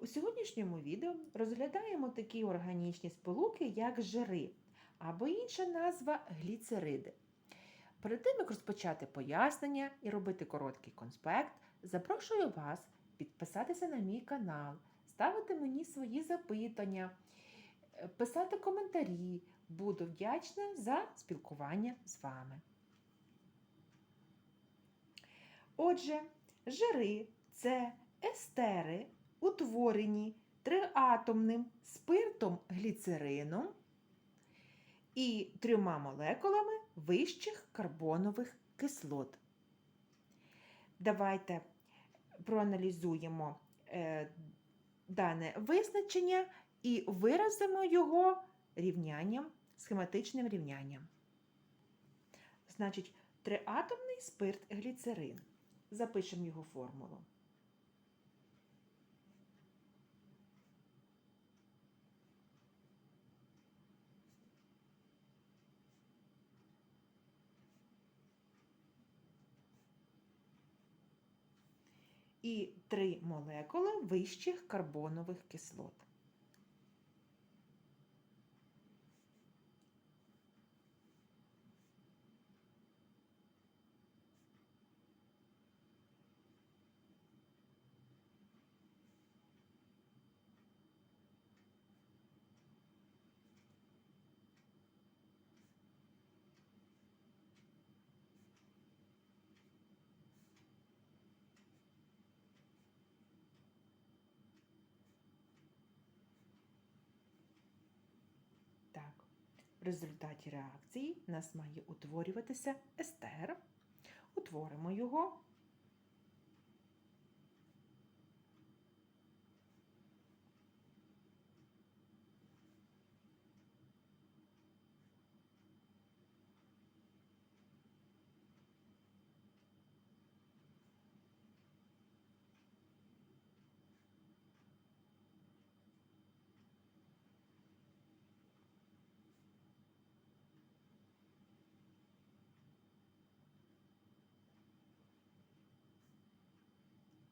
У сьогоднішньому відео розглядаємо такі органічні сполуки, як жири, або інша назва гліцериди. Перед тим, як розпочати пояснення і робити короткий конспект, запрошую вас підписатися на мій канал, ставити мені свої запитання, е, писати коментарі. Буду вдячна за спілкування з вами. Отже, жири це естери, утворені триатомним спиртом гліцерином і трьома молекулами вищих карбонових кислот. Давайте проаналізуємо е, дане визначення і виразимо його рівнянням, схематичним рівнянням. Значить, триатомний спирт гліцерин. Запишемо його формулу. І три молекули вищих карбонових кислот. Так, в результаті реакції в нас має утворюватися естер. Утворимо його.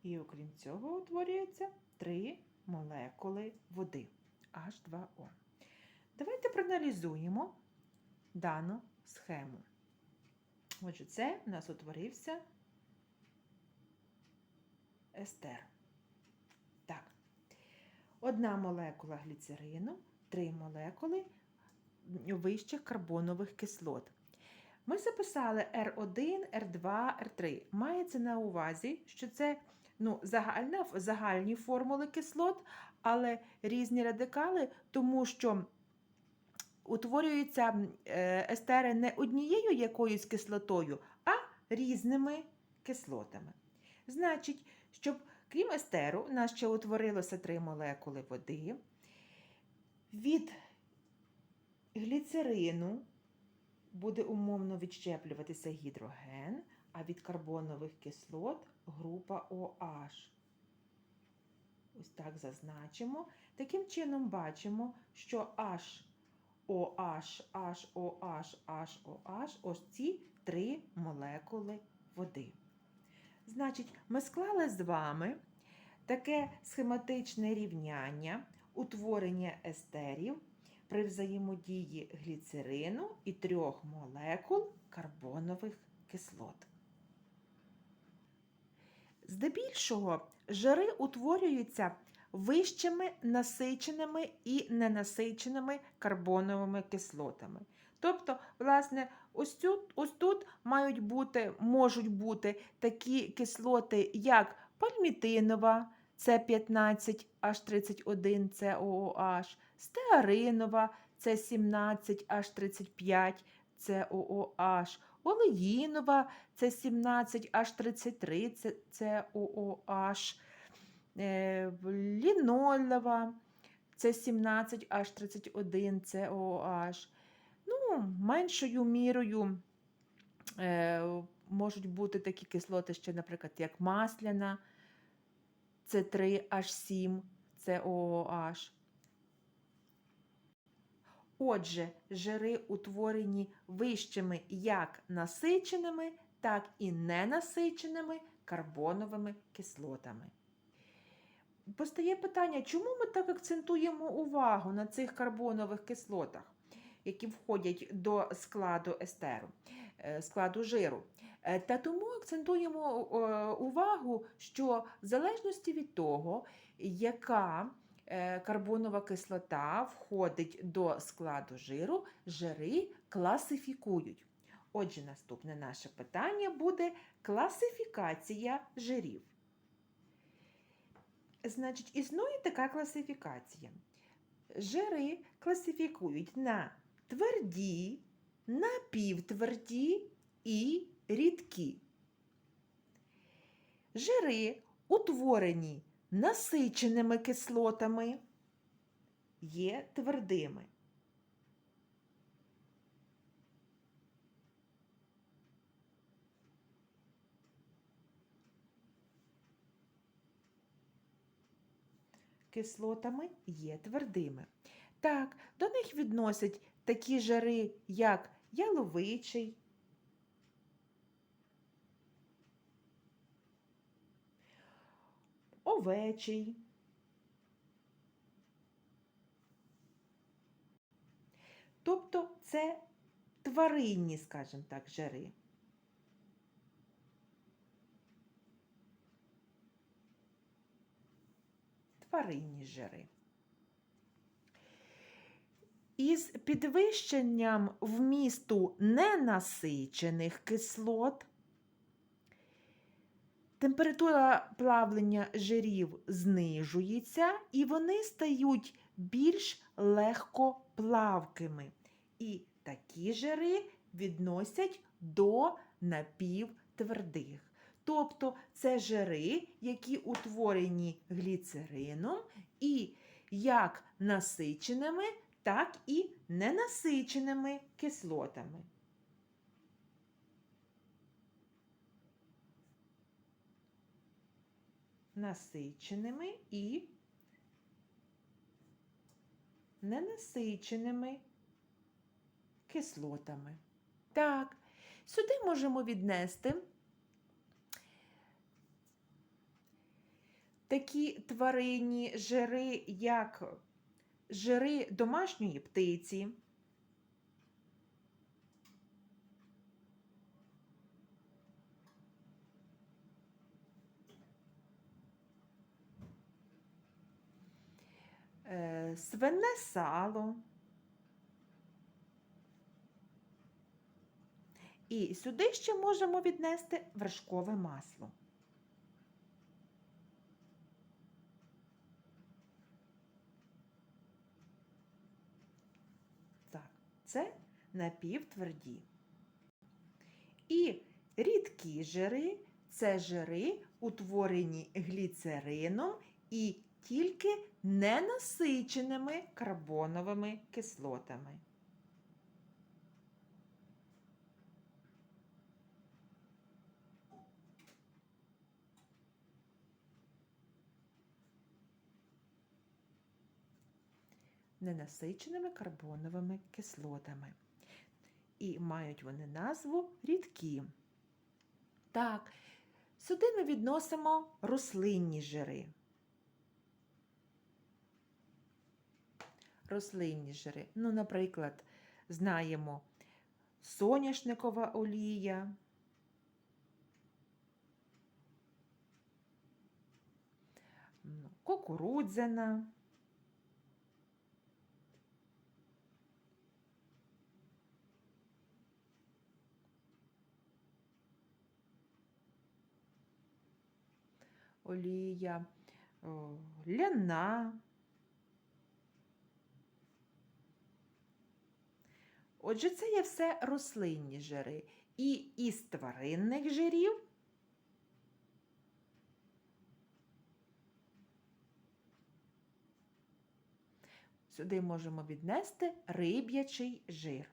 І окрім цього утворюється три молекули води H2O. Давайте проаналізуємо дану схему. Отже, це у нас утворився естер. Так. Одна молекула гліцерину, три молекули вищих карбонових кислот. Ми записали R1, R2, R3. Мається на увазі, що це ну, загальна, загальні формули кислот, але різні радикали, тому що утворюються е, естери не однією якоюсь кислотою, а різними кислотами. Значить, щоб крім естеру, у нас ще утворилося три молекули води. Від гліцерину буде умовно відщеплюватися гідроген, а від карбонових кислот група OH. Ось так зазначимо. Таким чином бачимо, що H, OH, H, OH, H, OH ось ці три молекули води. Значить, ми склали з вами таке схематичне рівняння утворення естерів при взаємодії гліцерину і трьох молекул карбонових кислот. Здебільшого жири утворюються вищими насиченими і ненасиченими карбоновими кислотами. Тобто, власне, ось тут, ось тут мають бути, можуть бути такі кислоти, як пальмітинова, С15H31 COOH, стеаринова С17H35 COOH, олеїнова С17H33 COOH, е, лінолева С17H31 COOH. Ну, меншою мірою е, можуть бути такі кислоти ще, наприклад, як масляна. С3H7, COOH. Отже, жири утворені вищими як насиченими, так і ненасиченими карбоновими кислотами. постає питання, чому ми так акцентуємо увагу на цих карбонових кислотах, які входять до складу естеру, е, складу жиру? Е, Та тому акцентуємо е, увагу, що в залежності від того, яка карбонова кислота входить до складу жиру, жири класифікують. Отже, наступне наше питання буде класифікація жирів. Значить, існує така класифікація. Жири класифікують на тверді, напівтверді і рідкі. Жири, утворені насиченими кислотами, є твердими. Кислотами є твердими. Так, до них відносять такі жири, як яловичий, овечий, тобто це тваринні, скажімо так, жири. Тваринні жири. Із підвищенням вмісту ненасичених кислот температура плавлення жирів знижується і вони стають більш легкоплавкими. І такі жири відносять до напівтвердих. Тобто це жири, які утворені гліцерином і як насиченими, так і ненасиченими кислотами. Насиченими і ненасиченими кислотами. Так, сюди можемо віднести такі тваринні жири, як жири домашньої птиці, е, свине сало. І сюди ще можемо віднести вершкове масло. Так, це напівтверді. І рідкі жири це жири, утворені гліцерином і тільки ненасиченими карбоновими кислотами. ненасиченими карбоновими кислотами. І мають вони назву рідкі. Так, сюди ми відносимо рослинні жири. Рослинні жири. Ну, наприклад, знаємо соняшникова олія. Кукурудзяна. олія, ляна. Отже, це є все рослинні жири. І із тваринних жирів сюди можемо віднести риб'ячий жир.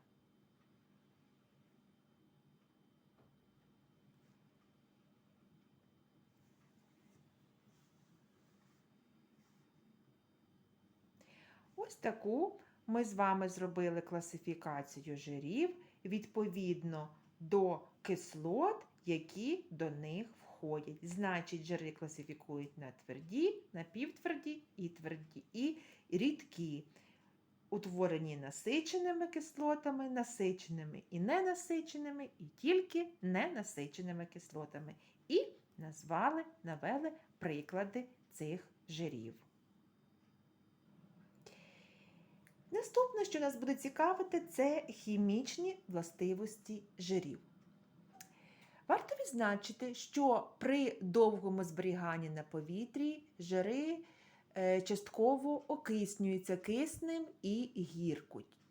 Ось таку ми з вами зробили класифікацію жирів відповідно до кислот, які до них входять. Значить, жири класифікують на тверді, напівтверді і тверді і рідкі, утворені насиченими кислотами, насиченими і ненасиченими, і тільки ненасиченими кислотами. І назвали, навели приклади цих жирів. Наступне, що нас буде цікавити, це хімічні властивості жирів. Варто відзначити, що при довгому зберіганні на повітрі жири е, частково окиснюються киснем і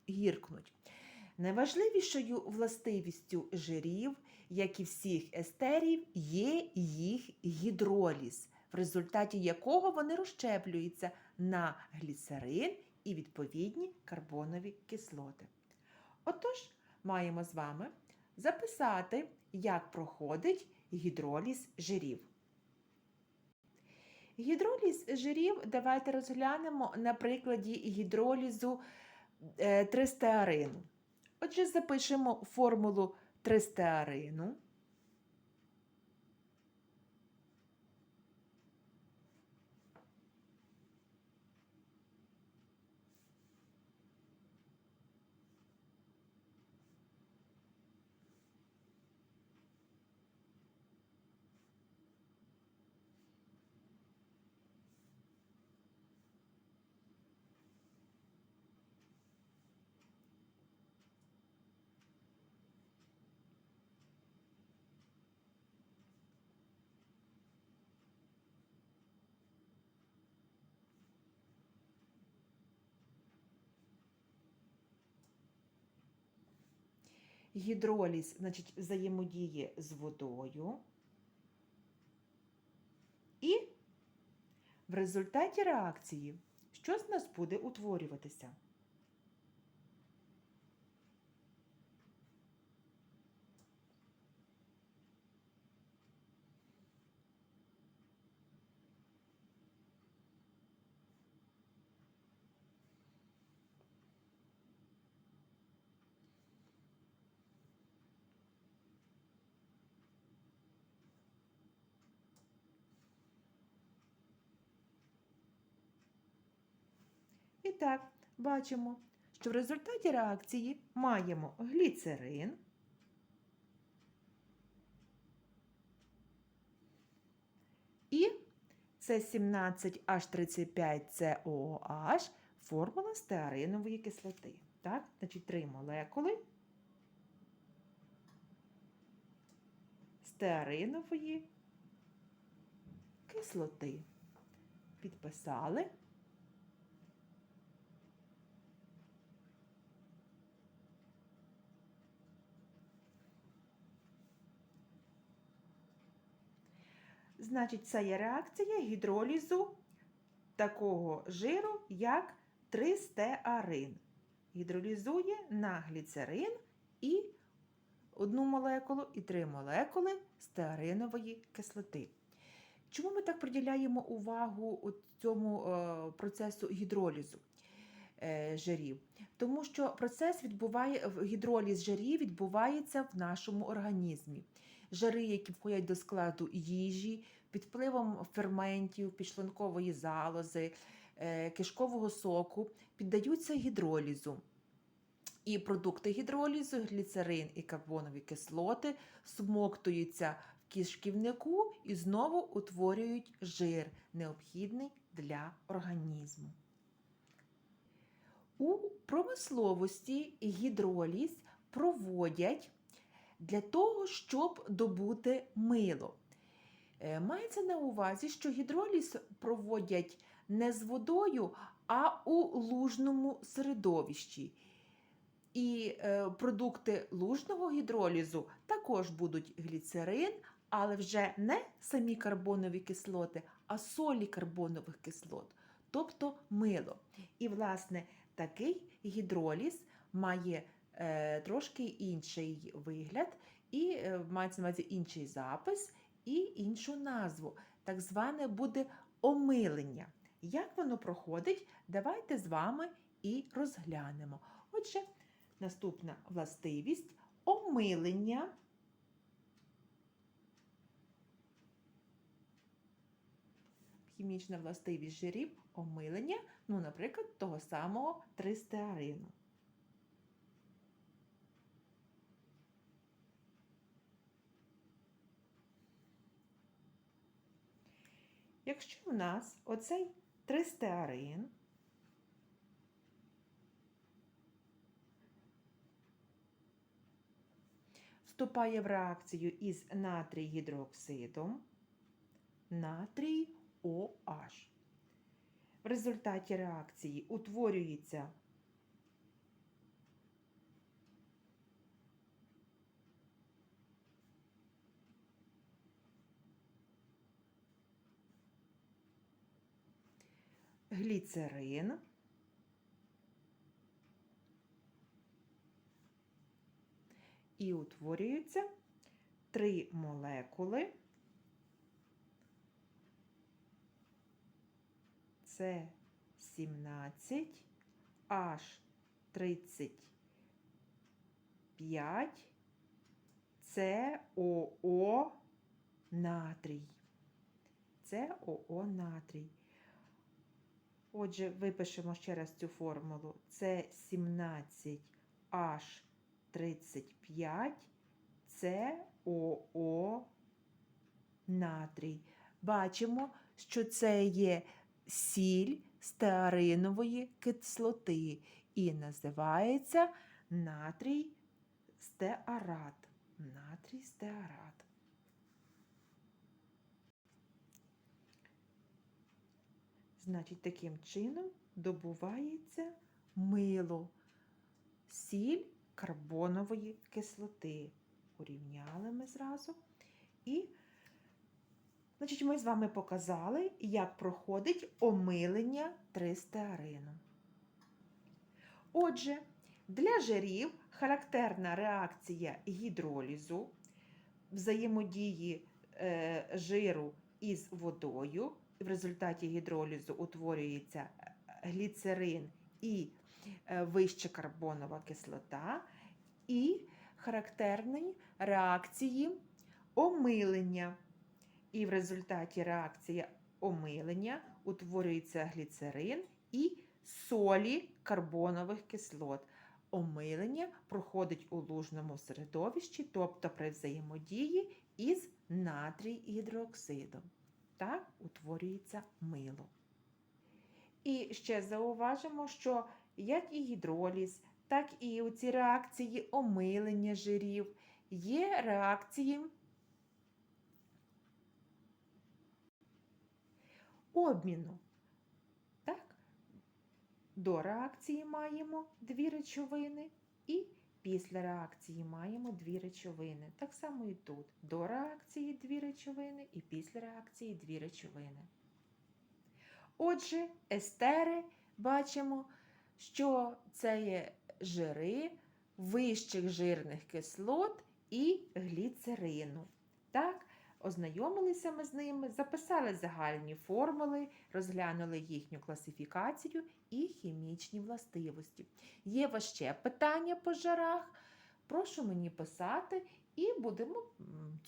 гіркнуть. Найважливішою властивістю жирів, як і всіх естерів, є їх гідроліз, в результаті якого вони розщеплюються на гліцерин і відповідні карбонові кислоти. Отож, маємо з вами записати, як проходить гідроліз жирів. Гідроліз жирів давайте розглянемо на прикладі гідролізу е, тристеарину. Отже, запишемо формулу тристеарину. Гідроліз, значить, взаємодіє з водою. І в результаті реакції, що з нас буде утворюватися? І так, бачимо, що в результаті реакції маємо гліцерин, і С17H35COOH формула стеаринової кислоти. Так, значить, три молекули стеаринової кислоти. Підписали. Значить, це є реакція гідролізу такого жиру, як тристеарин. Гідролізує на гліцерин і одну молекулу і три молекули стеаринової кислоти. Чому ми так приділяємо увагу цьому е, процесу гідролізу е, жирів? Тому що процес відбуває, гідроліз жирів відбувається в нашому організмі жири, які входять до складу їжі, під впливом ферментів, підшлункової залози, е, кишкового соку, піддаються гідролізу. І продукти гідролізу, гліцерин і карбонові кислоти смоктуються в кишківнику і знову утворюють жир, необхідний для організму. У промисловості гідроліз проводять для того, щоб добути мило. Е, мається на увазі, що гідроліз проводять не з водою, а у лужному середовищі. І е, продукти лужного гідролізу також будуть гліцерин, але вже не самі карбонові кислоти, а солі карбонових кислот, тобто мило. І, власне, такий гідроліз має трошки інший вигляд, і е, мається на увазі інший запис і іншу назву. Так зване буде омилення. Як воно проходить, давайте з вами і розглянемо. Отже, наступна властивість омилення. хімічна властивість жирів омилення, ну, наприклад, того самого тристеарину. Якщо в нас оцей тристеарин вступає в реакцію із натрій гідроксидом, натрій OH. В результаті реакції утворюється гліцерин. І утворюються три молекули. Це 17 H35 ЦОО натрій. ЦОО натрій. Отже, випишемо ще раз цю формулу. Це 17 H35 ЦОО натрій. Бачимо, що це є сіль стеаринової кислоти і називається натрій стеарат. Натрій стеарат. Значить, таким чином добувається мило, сіль карбонової кислоти. Урівняли ми зразу. І, значить, ми з вами показали, як проходить омилення тристеарину. Отже, для жирів характерна реакція гідролізу, взаємодії е, жиру із водою. В результаті гідролізу утворюється гліцерин і е, вища карбонова кислота, і характерні реакції омилення. І в результаті реакції омилення утворюється гліцерин і солі карбонових кислот. Омилення проходить у лужному середовищі, тобто при взаємодії із натрій гідроксидом. Так утворюється мило. І ще зауважимо, що як і гідроліз, так і у ці реакції омилення жирів є реакції обміну. Так? До реакції маємо дві речовини і після реакції маємо дві речовини. Так само і тут. До реакції дві речовини і після реакції дві речовини. Отже, естери бачимо, що це є жири вищих жирних кислот і гліцерину. Так, ознайомилися ми з ними, записали загальні формули, розглянули їхню класифікацію і хімічні властивості. Є ще питання по жарах? Прошу мені писати, і будемо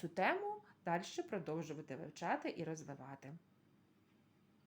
цю тему далі продовжувати вивчати і розвивати.